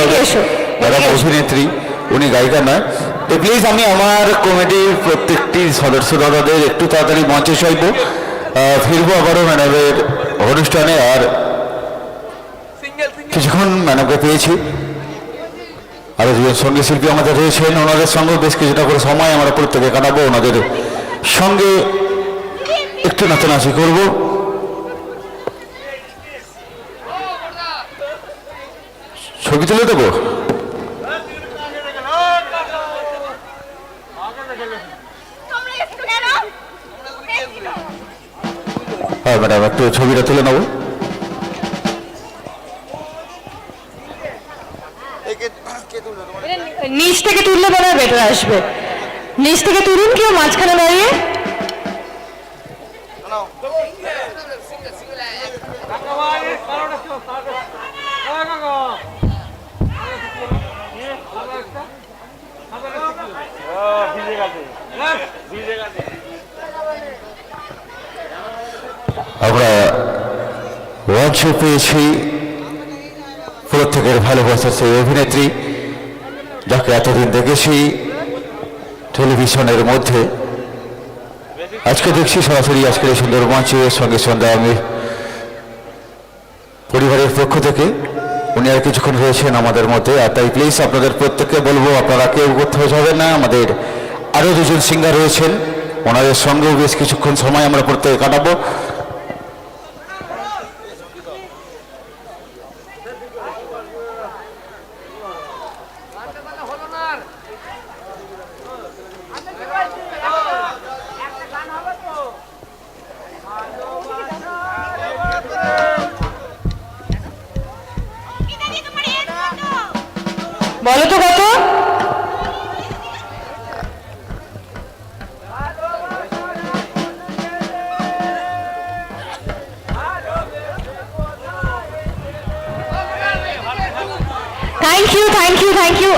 হবে ম্যাডাম অভিনেত্রী উনি গায়িকা নয়। তো প্লিজ আমি আমার কমিটির প্রত্যেকটি সদস্য দাদাদের একটু তাড়াতাড়ি মঞ্চে চাইব ফিরবো আবারও ম্যাডামের অনুষ্ঠানে আর কিছুক্ষণ ম্যাডামকে পেয়েছি। আরও দুজন সংগীত শিল্পী আমাদের রয়েছেন ওনাদের সঙ্গে বেশ কিছুটা করে সময় আমরা প্রত্যেকে কাটাবো। ওনাদের সঙ্গে একটু নাচানাচি করব। ছবি তুলে দেবো? হ্যাঁ ম্যাডাম একটু ছবিটা তুলে নেব নিচ থেকে তুললে মনে হয় বেটার আসবে। নিচ থেকে তুলুন কেউ মাঝখানে দাঁড়িয়ে। আমরা মঞ্চে পেয়েছি প্রত্যেকের ভালোবাসার সেই অভিনেত্রী, যাকে এতদিন দেখেছি টেলিভিশনের মধ্যে। আজকে দেখছি সরাসরি আজকের সুন্দর মঞ্চে সঙ্গে সন্ধ্যা আমি পরিবারের পক্ষ থেকে। উনি আর কিছুক্ষণ রয়েছেন আমাদের মধ্যে। আর তাই প্লিজ আপনাদের প্রত্যেককে বলব, আপনারা কেউ কোথাও যাবেন না, আমাদের আরও দুজন সিঙ্গার রয়েছেন। ওনাদের সঙ্গেও বেশ কিছুক্ষণ সময় আমরা পড়তে কাটাবো। Thank you thank you thank you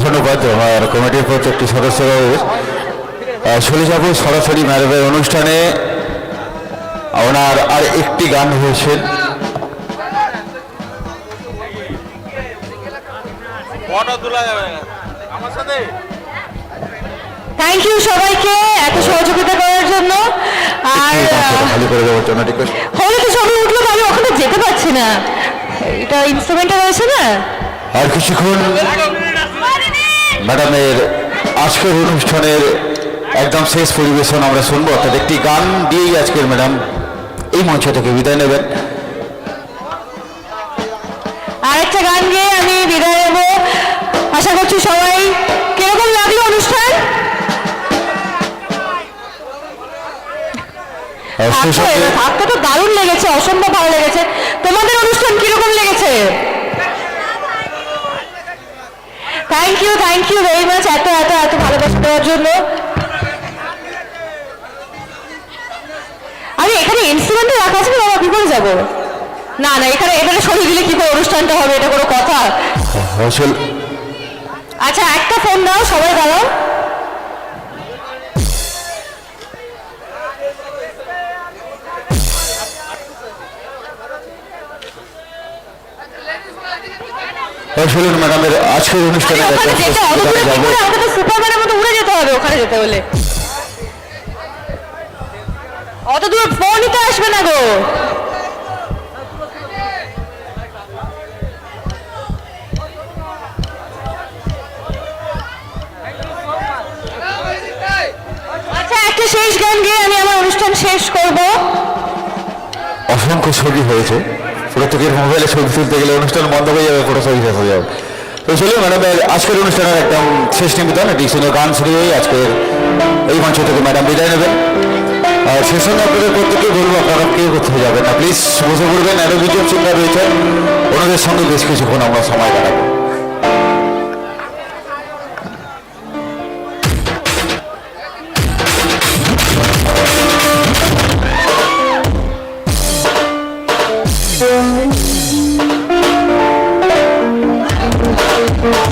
ধন্যবাদ আমার কমিটির প্রত্যেকটি সদস্যরা চলে সরাসরি ম্যাডামের অনুষ্ঠানে ওনার আর একটি গান হয়েছেন তোলা যাবে না। আমার সাথে? থ্যাংক ইউ সবাইকে এত সহযোগিতা করার জন্য। আর খালি করে দেওয়ার জন্য রিকোয়েস্ট হলে তো সবাই উঠল আমি ওখানে যেতে পারছি না। এটা ইনস্ট্রুমেন্টটা রয়েছে না? আর কিছুক্ষণ ম্যাডামের আজকের অনুষ্ঠানের একদম শেষ পরিবেশন আমরা শুনব। অর্থাৎ একটি গান দিয়েই আজকের ম্যাডাম এই মঞ্চ থেকে বিদায় নেবেন। আর একটা গান গেয়ে আমি বিদায় নেব। আশা করছি সবাই কীরকম লাগল অনুষ্ঠান? থাকতো থাকতো তো দারুণ লেগেছে অসম্ভব ভালো লেগেছে। তোমাদের অনুষ্ঠান কীরকম লেগেছে? Thank you thank you very much এত এত এত ভালোবাসা দেওয়ার জন্য। আরে এখানে ইনস্ট্রুমেন্ট রাখা আছে বাবা? কি করে যাব? না না এখানে এখানে সরিয়ে দিলে কি করে অনুষ্ঠানটা হবে এটা কোনো কথা। আসল আচ্ছা একটা ফোন দাও সবাই দাঁড়াও। ম্যাডামের আজকের অনুষ্ঠানে সুপারম্যানের মতো উড়ে যেতে হবে ওখানে যেতে হলে। অত দূর ফোনই তো আসবে না গো। অনুষ্ঠান শেষ করব। অসংখ্য ছবি হয়েছে। প্রত্যেকের মোবাইলে ছবি তুলতে গেলে অনুষ্ঠান বন্ধ হয়ে যাবে, পুরো ছবি শেষ হয়ে যাবে। তো চলুন ম্যাডামের আজকের অনুষ্ঠানের একদম শেষ নিবেদন এটি শুনে গান শুরু হয়ে আজকের এই মঞ্চ থেকে ম্যাডাম বিদায় নেবেন। আর সে সঙ্গে আপনাদের প্রত্যেকে বলব, আপনারা কেউ কোথাও যাবেন না। প্লিজ, বসে পড়বেন দুজন সিঙ্গার রয়েছেন ওনাদের সঙ্গে বেশ কিছুক্ষণ আমরা সময় কাটাবো।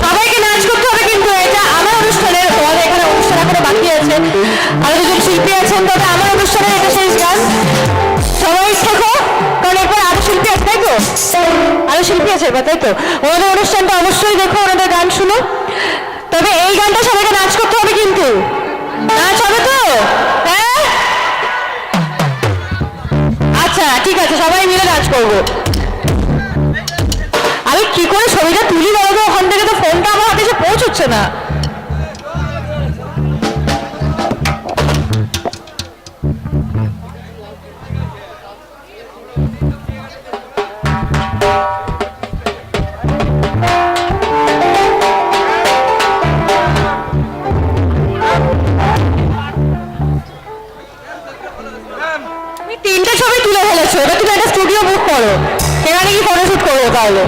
সবাইকে নাচ করতে হবে কিন্তু এটা আমার অনুষ্ঠানের, তোমাদের এখানে অনুষ্ঠান এখনও বাকি আছে। আরও দুজন শিল্পী আছেন, তবে আমার অনুষ্ঠানে এটা শেষ গান। সবাই শেখো কারণ এরপর আরও শিল্পী আছে, তাই তো? আরও শিল্পী আছে এবার, তাই তো? ওনাদের অনুষ্ঠানটা অবশ্যই দেখো, ওনাদের গান শুনো। তবে এই গানটা সবাইকে নাচ করতে হবে কিন্তু। নাচ হবে তো? হ্যাঁ? আচ্ছা ঠিক আছে, সবাই মিলে নাচ করব। করে ছবিটা তুলি তো ওখান থেকে তো ফোনটা আমার হাতে এসে পৌঁছচ্ছে না। তিনটে ছবি তুলে ফেলেছো, এবার তুমি একটা স্টুডিও বুক করো। সেখানে কি ফটোশুট করব তাহলে?